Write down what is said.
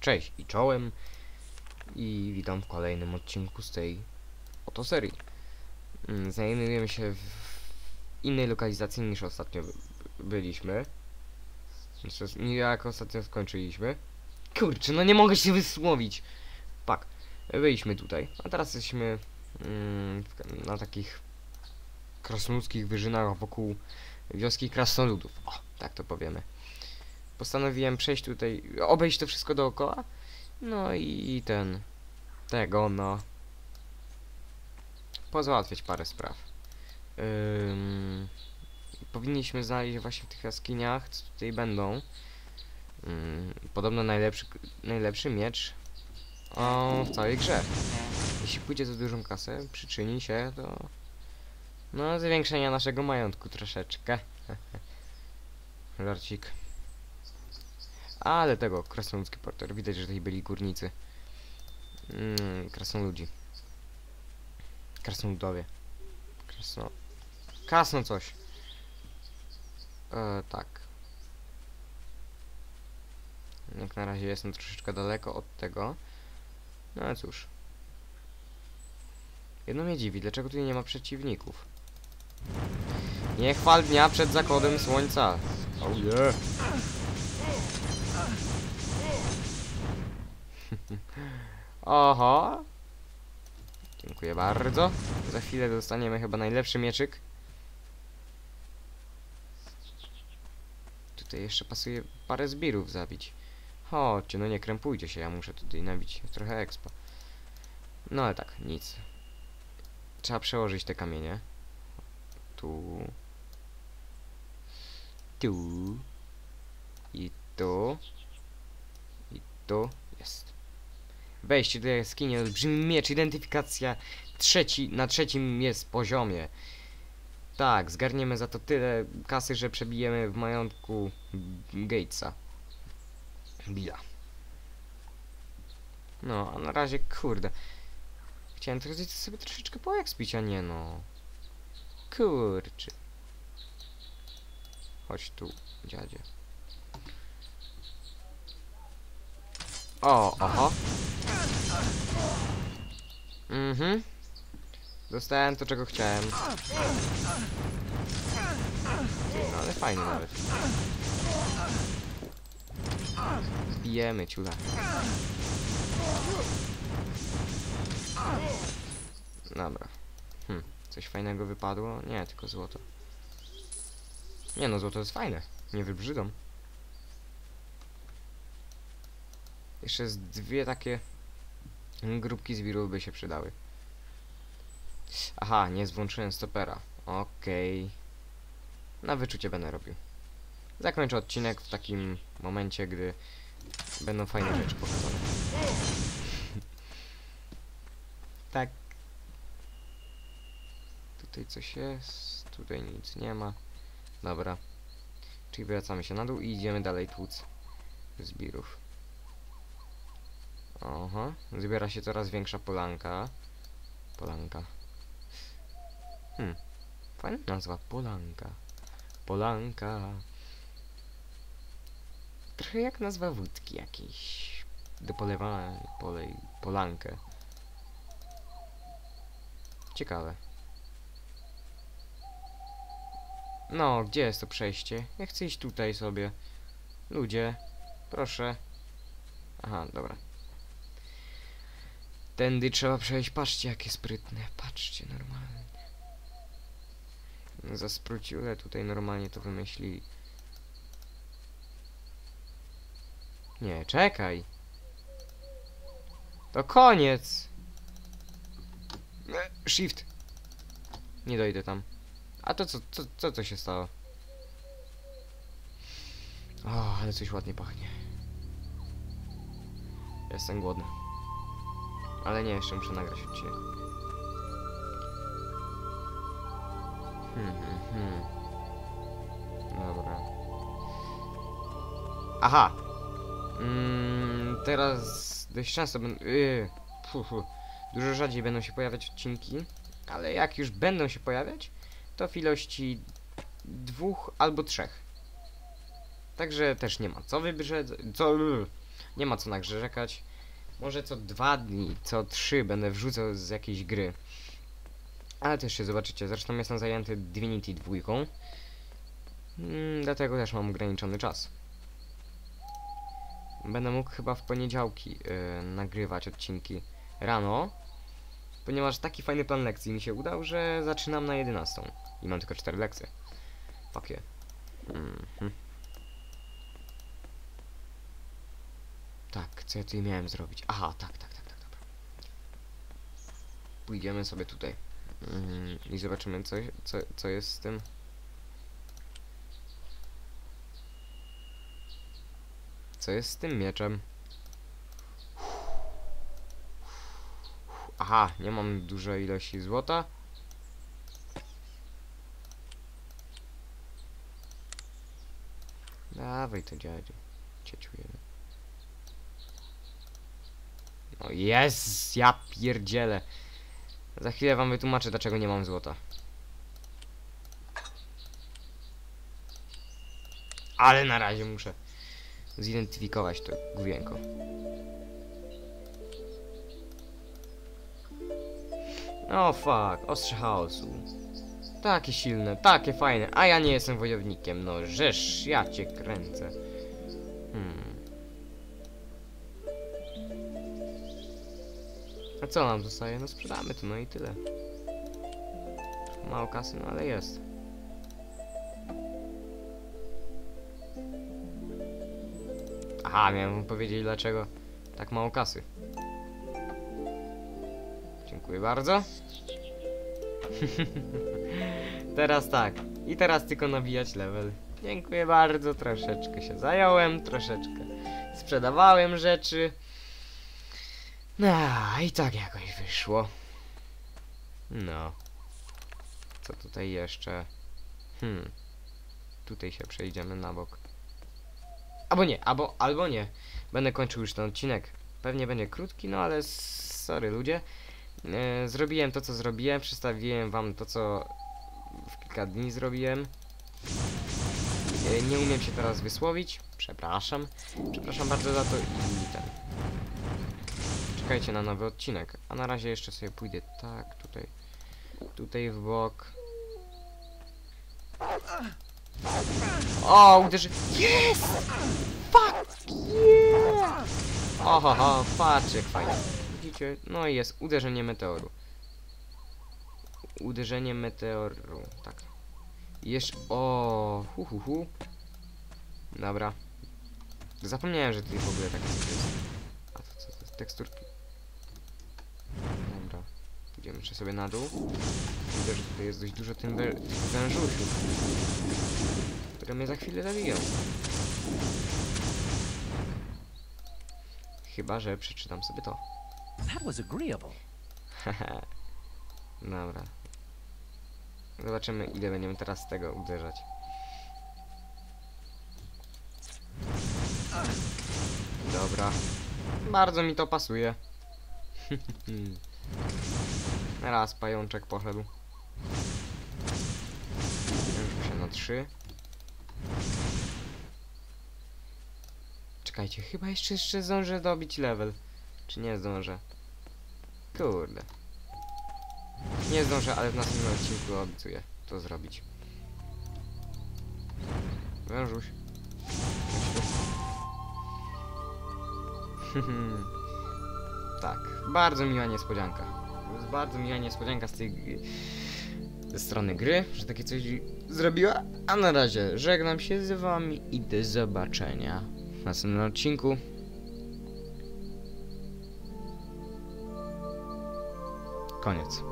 Cześć i czołem i witam w kolejnym odcinku z tej oto serii. Mm, Znajdujemy się w innej lokalizacji niż ostatnio by- byliśmy. Znaczy, jak ostatnio skończyliśmy. Kurczę, no nie mogę się wysłowić. Tak, byliśmy tutaj, a teraz jesteśmy mm, na takich krasnoludzkich wyżynach wokół wioski krasnoludów. O, tak to powiemy. Postanowiłem przejść tutaj, obejść to wszystko dookoła. No i ten, tego no, pozałatwiać parę spraw. Ym, powinniśmy znaleźć właśnie w tych jaskiniach, co tutaj będą. Ym, podobno najlepszy, najlepszy miecz o, w całej grze. Jeśli pójdzie za dużą kasę, przyczyni się do no, zwiększenia naszego majątku troszeczkę. Lorcik. Ale tego, krasnoludzki porter. Widać, że tutaj byli górnicy. Mm, krasnoludzi. Krasnoludowie. Krasno... Krasno coś. E, tak. Jak na razie jestem troszeczkę daleko od tego. No ale cóż. Jedno mnie dziwi, dlaczego tutaj nie ma przeciwników. Nie chwal dnia przed zachodem słońca. Oh yeah. Oho. Dziękuję bardzo. Za chwilę dostaniemy chyba najlepszy mieczyk. Tutaj jeszcze pasuje parę zbirów zabić. Chodźcie, no nie krępujcie się, ja muszę tutaj nabić trochę expa. No ale tak, nic. Trzeba przełożyć te kamienie. Tu. Tu. I tu. I tu. Jest. Wejście do jaskini, olbrzymi miecz, identyfikacja trzeci, na trzecim jest poziomie. Tak, zgarniemy za to tyle kasy, że przebijemy w majątku Gatesa. Billa. No, a na razie, kurde. Chciałem teraz sobie troszeczkę poekspić, a nie no. Kurczy. Chodź tu, dziadzie. O, oho. Mhm. Dostałem to, czego chciałem. No ale fajnie nawet. Bijemy ciula. Dobra. Hm, coś fajnego wypadło? Nie, tylko złoto. Nie no, złoto jest fajne. Nie wybrzydą. Jeszcze z dwie takie grupki zwirów by się przydały. Aha, nie zwłączyłem stopera. Okej. Na wyczucie będę robił. Zakończę odcinek w takim momencie, gdy będą fajne rzeczy pokazane. tak. Tutaj coś jest, tutaj nic nie ma. Dobra. Czyli wracamy się na dół i idziemy dalej tłuc zbirów. Oho, zbiera się coraz większa polanka. Polanka. Hmm, fajna nazwa, polanka. Polanka. Trochę jak nazwa wódki jakiejś. Do polewania, polej, polankę. Ciekawe. No, gdzie jest to przejście? Ja chcę iść tutaj sobie. Ludzie, proszę. Aha, dobra. Tędy trzeba przejść. Patrzcie, jakie sprytne. Patrzcie, normalnie. Zaspruciule tutaj normalnie to wymyślili. Nie, czekaj. To koniec. E, Shift. Nie dojdę tam. A to co, co, co się stało? O, ale coś ładnie pachnie. Jestem głodny. Ale nie, jeszcze muszę nagrać odcinek. Hmm, hmm, hmm. Dobra. Aha! Mm, teraz dość często będą... Yy. Dużo rzadziej będą się pojawiać odcinki, ale jak już będą się pojawiać, to w ilości dwóch albo trzech. Także też nie ma co wybrzeć, co... Nie ma co narzekać. Może co dwa dni, co trzy będę wrzucał z jakiejś gry. Ale też się zobaczycie. Zresztą jestem zajęty Divinity 2. Mm, dlatego też mam ograniczony czas. Będę mógł chyba w poniedziałki yy, nagrywać odcinki rano, ponieważ taki fajny plan lekcji mi się udał, że zaczynam na 11 i mam tylko 4 lekcje. Fuck yeah. Mhm. Tak, co ja tutaj miałem zrobić? Aha, tak, tak, tak, tak, dobra. Pójdziemy sobie tutaj. Mhm, I zobaczymy, co, co, co jest z tym. Co jest z tym mieczem? Aha, nie mam dużej ilości złota. Dawaj to dziadziu. Cieciujemy. No jest, ja pierdzielę. Za chwilę wam wytłumaczę, dlaczego nie mam złota. Ale na razie muszę zidentyfikować to główienko. O fuck, ostrze chaosu. Takie silne, takie fajne, a ja nie jestem wojownikiem, no żeż, ja cię kręcę. Hmm. A co nam zostaje? No sprzedamy to, no i tyle. Mało kasy, no ale jest. Aha, miałem wam powiedzieć dlaczego tak mało kasy. Dziękuję bardzo. teraz tak. I teraz tylko nabijać level. Dziękuję bardzo, troszeczkę się zająłem, troszeczkę sprzedawałem rzeczy. No, i tak jakoś wyszło. No. Co tutaj jeszcze? Hmm. Tutaj się przejdziemy na bok. Albo nie, albo, albo nie. Będę kończył już ten odcinek. Pewnie będzie krótki, no ale sorry ludzie. E, zrobiłem to, co zrobiłem. Przedstawiłem wam to, co w kilka dni zrobiłem. E, nie umiem się teraz wysłowić. Przepraszam. Przepraszam bardzo za to i ten. Czekajcie na nowy odcinek. A na razie jeszcze sobie pójdę tak, tutaj. Tutaj w bok. O, uderzy. Jest! Fuck yeah! Oho, ho, patrz jak fajnie. Widzicie? No i jest uderzenie meteoru. Uderzenie meteoru, tak. Jeszcze, o, hu, hu, hu. Dobra. Zapomniałem, że tutaj w ogóle tak jest. A to co to jest? Teksturki. Pójdziemy jeszcze sobie na dół. Widzę, że tutaj jest dość dużo tych wężusiów które mnie za chwilę zabiją. Chyba, że przeczytam sobie to. That was agreeable. Dobra. Zobaczymy, ile będziemy teraz z tego uderzać. Dobra. Bardzo mi to pasuje. Raz pajączek poszedł. Już się na trzy. Czekajcie, chyba jeszcze, jeszcze zdążę dobić level. Czy nie zdążę? Kurde. Nie zdążę, ale w następnym odcinku obiecuję to zrobić. Wężuś. Tak, bardzo miła niespodzianka. Bardzo miła niespodzianka z tej ze strony gry, że takie coś zrobiła. A na razie żegnam się z wami i do zobaczenia w następnym odcinku. Koniec.